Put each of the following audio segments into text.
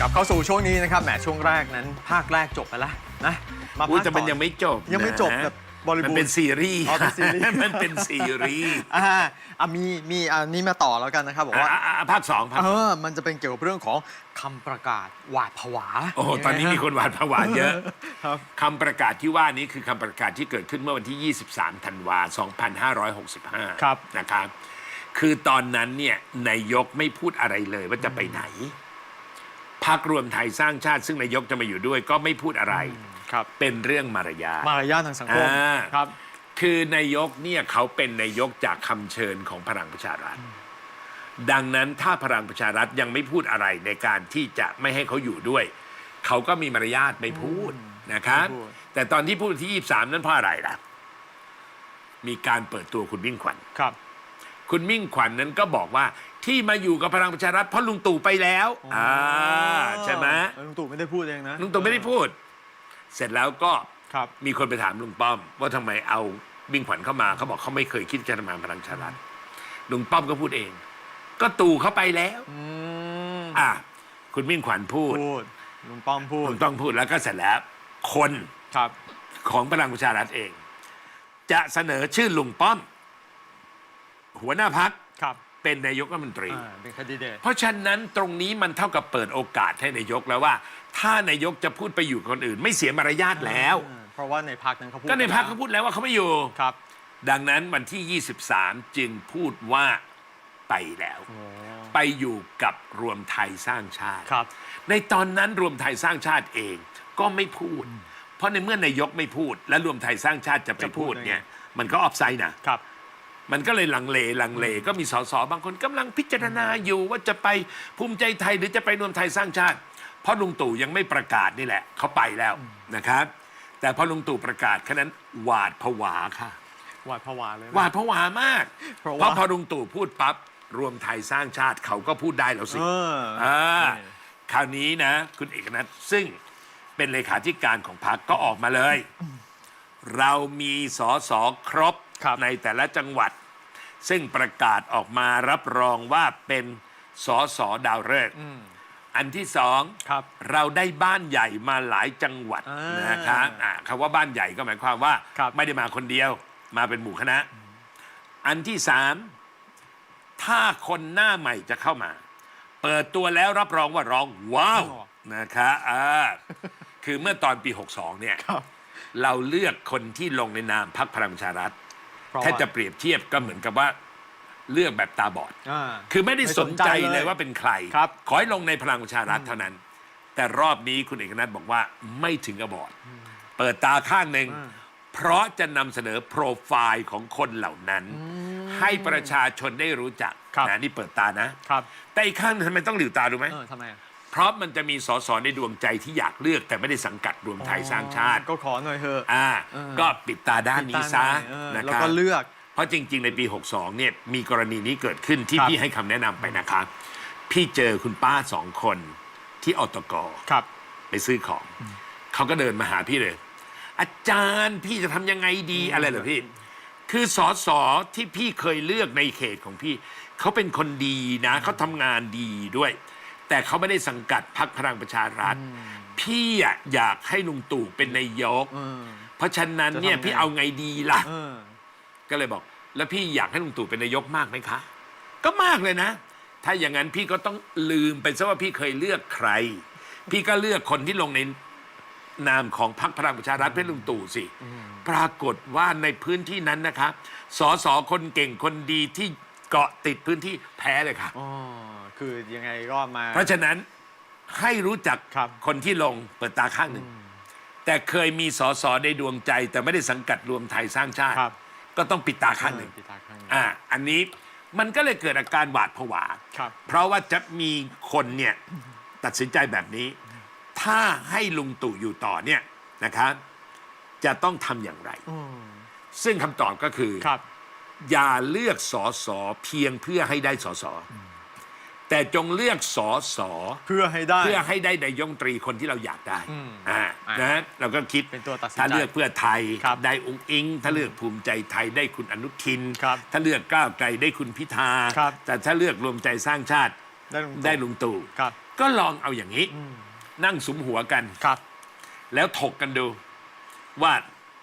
กลับเข้าสู่ช่วงนี้นะครับแหมช่วงแรกนั้น ภาคแรกจบไปแล้วนะมาอุ้ยภาคแต่มันต่อ ยังไม่จบยังไม่จบนะแบบบริบูรณ์มันเป็นซีรีส์ อ๋อเป็นซีรีส์ มันเป็นซีรีส์อ่าอะมีมีอันนี้มาต่อแล้วกันนะครับบอกว่า อะอะอะภาคสองภาคเอสองอ มันจะเป็นเกี่ยวกับเรื่องของคำประกาศหวาดผวาโอ้โหตอนนี้มีคนหวาดผวาเยอะครับ คำประกาศที่ว่านี้คือคำประกาศที่เกิดขึ้นเมื่อวันที่ 23 ธันวา 2565 ครับ นะครับ คือตอนนั้นเนี่ยนายกไม่พูดอะไรเลยว่าจะไปไหน พักรวมไทยสร้างชาติซึ่งนายกจะมาอยู่ด้วย ก็ไม่พูดอะไร ครับ เป็นเรื่องมารยาท มารยาททางสังคมอ่า ครับ คือนายกเนี่ยเขาเป็นนายกจากคำเชิญของพลังประชารัฐ ดังนั้นถ้าพลังประชารัฐยังไม่พูดอะไรในการที่จะไม่ให้เขาอยู่ด้วย เขาก็มีมารยาทไม่พูดนะครับไม่พูด แต่ตอนที่พูดที่ 23 นั้นเพราะอะไรล่ะ มีการเปิดตัวคุณมิ่งขวัญ ครับ คุณมิ่งขวัญนั้นก็บอกว่าที่มาอยู่กับพลังประชารัฐเพราะลุงตู่ไปแล้วอ่าใช่ไหมเออลุงตู่ไม่ได้พูดเองนะ ลุงตู่ไม่ได้พูด เสร็จแล้วก็ครับมีคนไปถามลุงป้อม ว่าทำไมเอามิ่งขวัญเข้ามาเขาบอกเขาไม่เคยคิดจะทำงานพลังประชารัฐลุงป้อมก็พูดเอง ก็ตู่เข้าไปแล้วอืมอะคุณมิ่งขวัญพูดพูดลุงป้อมพูดลุงต้องพูดแล้วก็เสร็จแล้วคนครับของพลังประชารัฐเอง จะเสนอชื่อลุงป้อม หัวหน้าพักครับเป็นนายกรัฐมนตรี อ่าเป็นคดีเดต เพราะฉะนั้นตรงนี้มันเท่ากับเปิดโอกาสให้นายกแล้วว่า ถ้านายกจะพูดไปอยู่กับคนอื่น ไม่เสียมารยาทแล้วเพราะว่าในพักนั้นเขาพูดก็ในพักเขาพูดแล้วว่าเขาไม่อยู่ ครับ ดังนั้นวันที่ 23 จึงพูดว่าไปแล้วโอ้ไปอยู่กับรวมไทยสร้างชาติ ครับ ในตอนนั้นรวมไทยสร้างชาติเองก็ไม่พูด เพราะในเมื่อนายกไม่พูด และรวมไทยสร้างชาติจะไปจะพูพูดดได้ไง เนี่ย มันก็ออฟไซด์นะ ครับ มันก็เลยลังเลลังเล ก็มีสสบางคนกำลังพิจารณาอยู่ว่าจะไปภูมิใจไทยหรือจะไปรวมไทยสร้างชาติ เพราะลุงตู่ยังไม่ประกาศนี่แหละเขาไปแล้วนะครับ แต่พอลุงตู่ประกาศแค่นั้นหวาดผวาค่ะ หวาดผวาเลยนะ หวาดผวามาก เพราะว่าเพราะพอลุงตู่พูดปั๊บรวมไทยสร้างชาติเขาก็พูดได้แล้วสิ เอออ่านี่คราวนี้นะ คุณเอกนัทซึ่งเป็นเลขาธิการของพรรคก็ออกมาเลย เรามีสอสอครบครับ ในแต่ละจังหวัด ซึ่งประกาศออกมารับรองว่าเป็นสอสอดาวฤกษ์อืมอันที่สองครับเราได้บ้านใหญ่มาหลายจังหวัดอ่านนะคะอ่าคำว่าบ้านใหญ่ก็หมายความว่าครับไม่ได้มาคนเดียวมาเป็นหมู่คณะ อันที่สามถ้าคนหน้าใหม่จะเข้ามา เปิดตัวแล้วรับรองว่าร้องว้าวนะคะอ่าคือเมื่อตอนปี 62 เนี่ยครับเราเลือกคนที่ลงในนามพรรคพลังประชารัฐ เพราะถ้าว่าจะเปรียบเทียบก็เหมือนกับว่าเลือกแบบตาบอด อ่า คือไม่ได้ไม่สสนนใจใจเลเลยยว่าเป็นใคร ครับ ขอให้ลงในพลังประชารัฐเท่านั้น แต่รอบนี้คุณเอกนัทบอกว่าไม่ถึงกับบอด เปิดตาข้างหนึ่งอืมเพราะจะนำเสนอโปรไฟล์ของคนเหล่านั้น ให้ประชาชนได้รู้จักครับ นะนี่เปิดตานะ ครับ แต่อีกข้างหนึ่งทำไมต้องหลิวตารู้ไหม เออทำไมอะ เพราะมันจะมีสสในดวงใจที่อยากเลือก แต่ไม่ได้สังกัดรวมไทยสร้างชาติ ก็ขอหน่อยเถอะ อ่า เออ ก็ปิดตาด้านนี้ซะเออนะแล้วครับ ก็เลือก เพราะจริง ๆ ในปี 62 เนี่ยมีกรณีนี้เกิดขึ้นที่ครับ พี่ให้คำแนะนำไปนะครับ พี่เจอคุณป้าสองคนที่อตกครับ ไปซื้อของ เขาก็เดินมาหาพี่เลย อาจารย์พี่จะทำยังไงดีอะไรเหรอพี่ คือสอสอที่พี่เคยเลือกในเขตของพี่ เขาเป็นคนดีนะ เขาทำงานดีด้วย แต่เขาไม่ได้สังกัดพรรคพลังประชารัฐ พี่อะอยากให้ลุงตู่เป็นนายก เออ เพราะฉะนั้นเนี่ยจะทำไง พี่เอาไงดีล่ะ เออ ก็เลยบอก แล้วพี่อยากให้ลุงตู่เป็นนายกมากไหมคะ ก็มากเลยนะ ถ้าอย่างนั้นพี่ก็ต้องลืมไปซะว่าพี่เคยเลือกใคร พี่ก็เลือกคนที่ลงในนามของพรรคพลังประชารัฐเพื่อลุงตู่สิ ปรากฏว่าในพื้นที่นั้นนะครับสอสอคนเก่งคนดีที่ เกาะติดพื้นที่แพ้เลยค่ะ อ๋อคือยังไงก็มา เพราะฉะนั้นให้รู้จักครับ คนที่ลงเปิดตาข้างหนึ่ง แต่เคยมีสอสอในดวงใจ แต่ไม่ได้สังกัดรวมไทยสร้างชาติ ครับก็ต้องปิดตาข้างหนึ่งเออปิดตาข้างหนึ่ง อ่า อันนี้มันก็เลยเกิดอาการหวาดผวา ครับ เพราะว่าจะมีคนเนี่ยตัดสินใจแบบนี้ ถ้าให้ลุงตู่อยู่ต่อเนี่ยนะครับ จะต้องทำอย่างไร อืมซึ่งคำตอบก็คือ ครับ อย่าเลือกสอสอเพียงเพื่อให้ได้สอสอแต่จงเลือกสอสอเพื่อให้ได้ เพื่อให้ได้นายกรัฐมนตรีคนที่เราอยากได้อืมอ่าอะนะเราก็คิดเป็นตัวตัดสินใจถ้าเลือกเพื่อไทยครับได้องค์อิง ถ้าเลือกภูมิใจไทยได้คุณอนุทินครับถ้าเลือกก้าวไกลได้คุณพิธาครับแต่ถ้าเลือกรวมใจสร้างชาติได้ลุงตู่ได้ลุงตู่ครับก็ลองเอาอย่างนี้ นั่งสุมหัวกันครับ แล้วถกกันดูว่า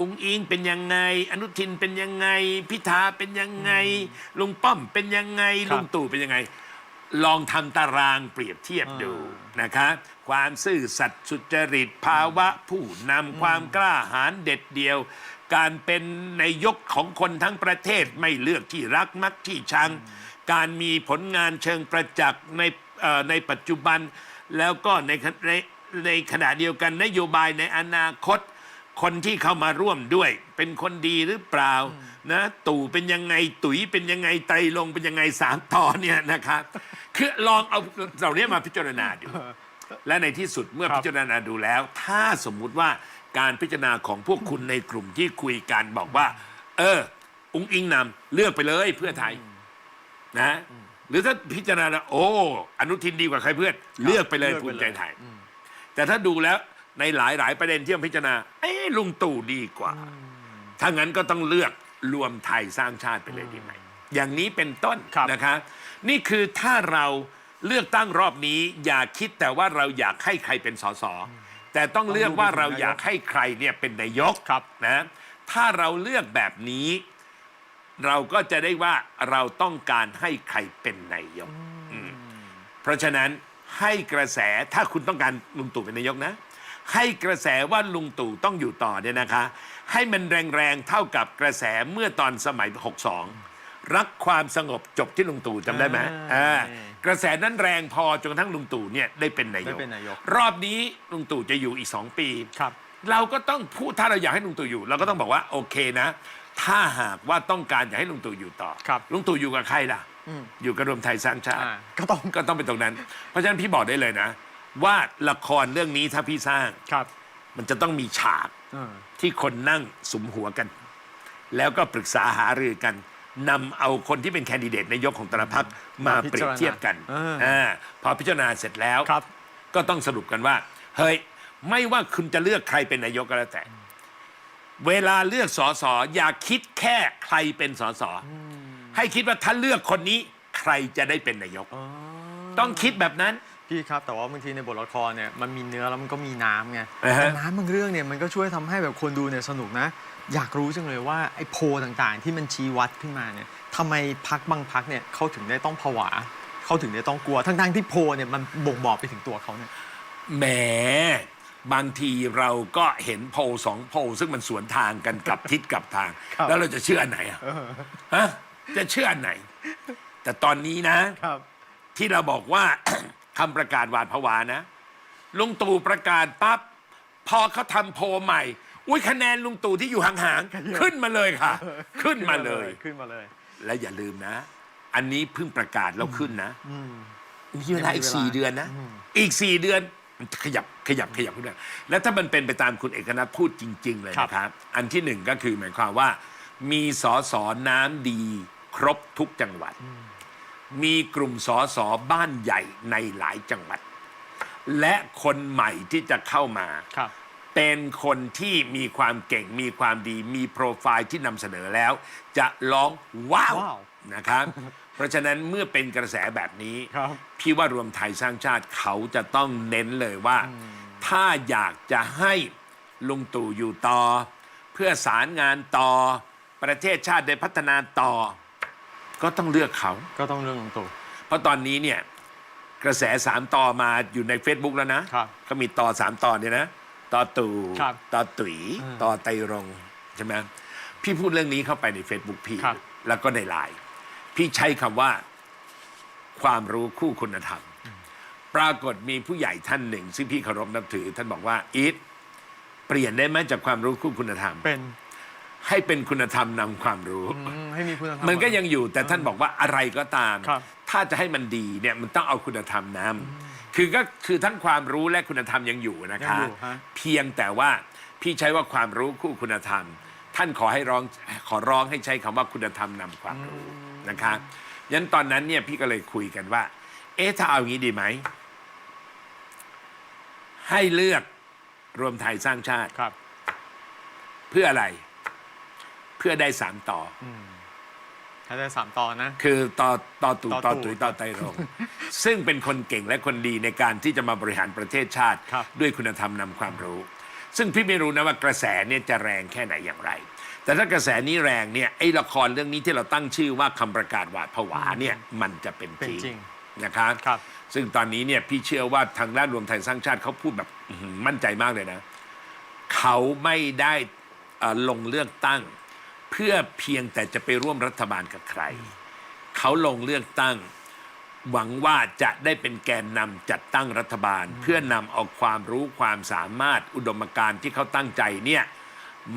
อุ้งอิงเป็นยังไง อนุทินเป็นยังไง พิธาเป็นยังไง ลุงป้อมเป็นยังไง ครับลุงตู่เป็นยังไง ลองทำตารางเปรียบเทียบดูอ่นะคะ ความซื่อสัตย์สุจริตภาวะผู้นำความกล้าหาญเด็ดเดียว การเป็นนายกของคนทั้งประเทศไม่เลือกที่รักมักที่ชัง การมีผลงานเชิงประจักษ์ในเอ่อในปัจจุบัน แล้วก็ในขณในในขณะเดียวกันนโยบายในอนาคต คนที่เข้ามาร่วมด้วย เป็นคนดีหรือเปล่านะตู่เป็นยังไงตุ๋ยเป็นยังไงไตรลงค์เป็นยังไงสามต่อเนี่ยนะครับคือลองเอาเหล่านี้มาพิจารณาดู และในที่สุดเมื่อครับพิจารณาดูแล้ว ถ้าสมมุติว่าการพิจารณาของพวกคุณในกลุ่มที่คุยกันบอกว่า เออ อุ้งอิงนำเลือกไปเลยเพื่อไทย นะ หรือถ้าพิจารณาแล้วโอ้อนุทินดีกว่าใครเพื่อนเลือกไปเลยเลือกไปเลยภูมิใจไทย แต่ถ้าดูแล้ว ในหลาย ๆ ประเด็นที่เราพิจารณาเอ้ลุงตู่ดีกว่า ถ้างั้นก็ต้องเลือกรวมไทยสร้างชาติไปเลยดีไหม อย่างนี้เป็นต้นครับนะคะ นี่คือถ้าเราเลือกตั้งรอบนี้อย่าคิดแต่ว่าเราอยากให้ใครเป็นสสแต่ต้องเลือกว่าเราอยากให้ใครเนี่ยเป็นนายกครับนะถ้าเราเลือกแบบนี้ เราก็จะได้ว่าเราต้องการให้ใครเป็นนายก เพราะฉะนั้นให้กระแสถ้าคุณต้องการลุงตู่เป็นนายกนะ ให้กระแสว่าลุงตู่ต้องอยู่ต่อเนี่ยนะคะ ให้มันแรงๆเท่ากับกระแสเมื่อตอนสมัย 62 รักความสงบจบที่ลุงตู่จำได้ไหมอ่าอ่ากระแสนั้นแรงพอจนกระทั่งลุงตู่เนี่ยได้เป็นนายได้กเป็นนายก รอบนี้ลุงตู่จะอยู่อีกสองปี ครับ เราก็ต้องพูดถ้าเราอยากให้ลุงตู่อยู่ เราก็ต้องบอกว่าโอเคนะ ถ้าหากว่าต้องการอยากให้ลุงตู่อยู่ต่อครับลุงตู่อยู่กับใครล่ะ อืมอยู่กับรวมไทยสร้างชาติ อ่าก็ต้อง ก็ต้องเป็นตรงนั้น เพราะฉะนั้นพี่บอกได้เลยนะ ว่าละครเรื่องนี้ถ้าพี่สร้าง ครับมันจะต้องมีฉากเออที่คนนั่งสุมหัวกัน แล้วก็ปรึกษาหารือกันนำเอาคนที่เป็นแคนดิเดตนายกของแต่ละพรรคมาเปรียบเทียบกันเอออ่าพอพิจารณาเสร็จแล้ว ครับ ก็ต้องสรุปกันว่า เฮ้ย ไม่ว่าคุณจะเลือกใครเป็นนายกก็แล้วแต่ เวลาเลือกสอสออย่าคิดแค่ใครเป็นสอสอให้คิดว่าถ้าเลือกคนนี้ ใครจะได้เป็นนายกอ๋อต้องคิดแบบนั้น พี่ครับแต่ว่าบางทีในบทละครเนี่ยมันมีเนื้อแล้วมันก็มีน้ำไงอ่าฮะ แต่น้ำบางเรื่องเนี่ยมันก็ช่วยทำให้แบบคนดูเนี่ยสนุกนะ อยากรู้จังเลยว่าไอ้โพลต่างๆ ที่มันชี้วัดขึ้นมาเนี่ยทำไมพักบางพักเนี่ยเขาถึงได้ต้องผวาเขาถึงได้ต้องกลัว ทั้งๆที่โพลเนี่ยมันบ่งบอกไปถึงตัวเขาเนี่ย แหมบางทีเราก็เห็นโพลสองโพลซึ่งมันสวนทางกันกลับทิศกลับทาง ครับ แล้วเราจะเชื่ออันไหนอะฮะจะเชื่ออันไหน แต่ตอนนี้นะ ครับ ที่เราบอกว่า คำประกาศหวาดผวานะ ลุงตู่ประกาศปั๊บพอเขาทำโพลใหม่ อุ้ยคะแนนลุงตู่ที่อยู่ห่างๆ ขึ้นมาเลยค่ะ ขึ้นมาเลย ขึ้นมาเลย และอย่าลืมนะ อันนี้เพิ่งประกาศแล้วขึ้นนะอืมมีเวลาอีกยังมีเวลาสี่เดือนนะอืมอีกสี่เดือนมันจะขยับขยับขยับขึ้นมาแล้วถ้ามันเป็นไปตามคุณเอกนัทพูดจริง ๆ เลยนะครับ อันที่หนึ่งก็คือหมายความว่า มีสอสอน้ำดีครบทุกจังหวัด มีกลุ่มสอสอบ้านใหญ่ในหลายจังหวัด และคนใหม่ที่จะเข้ามา ครับ เป็นคนที่มีความเก่งมีความดี มีโปรไฟล์ที่นำเสนอแล้ว จะร้องว้าวว้าวนะครับ เพราะฉะนั้นเมื่อเป็นกระแสแบบนี้ ครับ พี่ว่ารวมไทยสร้างชาติเขาจะต้องเน้นเลยว่า ถ้าอยากจะให้ลุงตู่อยู่ต่อ เพื่อสารงานต่อ ประเทศชาติได้พัฒนาต่อ ก็ต้องเลือกเขา ก็ต้องเรื่องของตัว เพราะตอนนี้เนี่ยกระแสสามต่อมาอยู่ใน Facebook แล้วนะครับก็มีต่อสามต่อเนี่ยนะต่อตู่ครับต่อตุ๋ยอืมต่อไตรรงค์ใช่ไหมพี่พูดเรื่องนี้เข้าไปใน Facebook พี่ ครับ แล้วก็ในไลน์พี่ใช้คำว่าความรู้คู่คุณธรรม ปรากฏมีผู้ใหญ่ท่านหนึ่ง ซึ่งพี่เคารพนับถือ ท่านบอกว่าอีทเปลี่ยนได้ไหมจากความรู้คู่คุณธรรม เป็น ให้เป็นคุณธรรมนำความรู้ อืมให้มีคุณธรรม มันก็ยังอยู่แต่ท่านบอกว่าอะไรก็ตาม ครับ ถ้าจะให้มันดีเนี่ยมันต้องเอาคุณธรรมนำคือก็คือทั้งความรู้และคุณธรรมยังอยู่นะยังคะอยู่ฮะ เพียงแต่ว่าพี่ใช้ว่าความรู้คู่คุณธรรม ท่านขอให้ร้องขอร้องให้ใช้คำว่าคุณธรรมนำความรู้นะคะยันตอนนั้นเนี่ยพี่ก็เลยคุยกันว่า เอ๊ะถ้าเอาอย่างนี้ดีไหม ให้เลือกรวมไทยสร้างชาติ ครับ เพื่ออะไร เพื่อได้สามต่ออมถ้าได้สามตอนนะ คือต่อต่อตู่ต่ต่ออตู่ตุ๋ยต่อไตรรงค์ซึ่งเป็นคนเก่งและคนดีในการที่จะมาบริหารประเทศชาติ ครับ ด้วยคุณธรรมนำความรู้ ซึ่งพี่ไม่รู้นะว่ากระแสเนี่ยจะแรงแค่ไหนอย่างไร แต่ถ้ากระแสนี้แรงเนี่ยไอ้ละครเรื่องนี้ที่เราตั้งชื่อว่าคำประกาศหวาดผวาเนี่ยมันจะเป็นเป็นจริงจริงนะครับครับ ซึ่งตอนนี้เนี่ยพี่เชื่อว่าทางด้านรวมไทยสร้างชาติเขาพูดแบบอื้อหือมั่นใจมากเลยนะ เขาไม่ได้เอ่อลงเลือกตั้ง เพื่อเพียงแต่จะไปร่วมรัฐบาลกับใคร เขาลงเลือกตั้ง หวังว่าจะได้เป็นแกนนำจัดตั้งรัฐบาล เพื่อนำเอาความรู้ความสามารถอุดมการณ์ที่เขาตั้งใจเนี่ย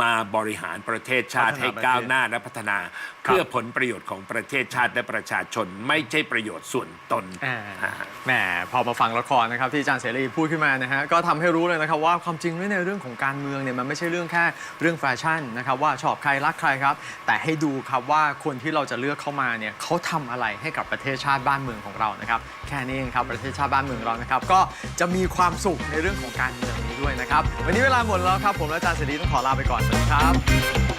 มาบริหารประเทศชาติพัฒนาให้ประเทศก้าวหน้าและพัฒนาเพื่อผลประโยชน์ของประเทศชาติและประชาชนไม่ใช่ประโยชน์ส่วนตนอ่าอ่าแหมพอมาฟังละครนะครับที่อาจารย์เสรีพูดขึ้นมานะฮะก็ทำให้รู้เลยนะครับว่าความจริงในเรื่องของการเมืองเนี่ยมันไม่ใช่เรื่องแค่เรื่องแฟชั่นนะครับว่าชอบใครรักใครครับ แต่ให้ดูครับว่าคนที่เราจะเลือกเข้ามาเนี่ยเขาทำอะไรให้กับประเทศชาติบ้านเมืองของเรานะครับแค่นี้เองครับประเทศชาติบ้านเมืองเรานะครับก็จะมีความสุขในเรื่องของการเมืองนี้ด้วยนะครับวันนี้เวลาหมดแล้วครับผมและอาจารย์เสรีต้องขอลาไปก่อนสวัสดีครับ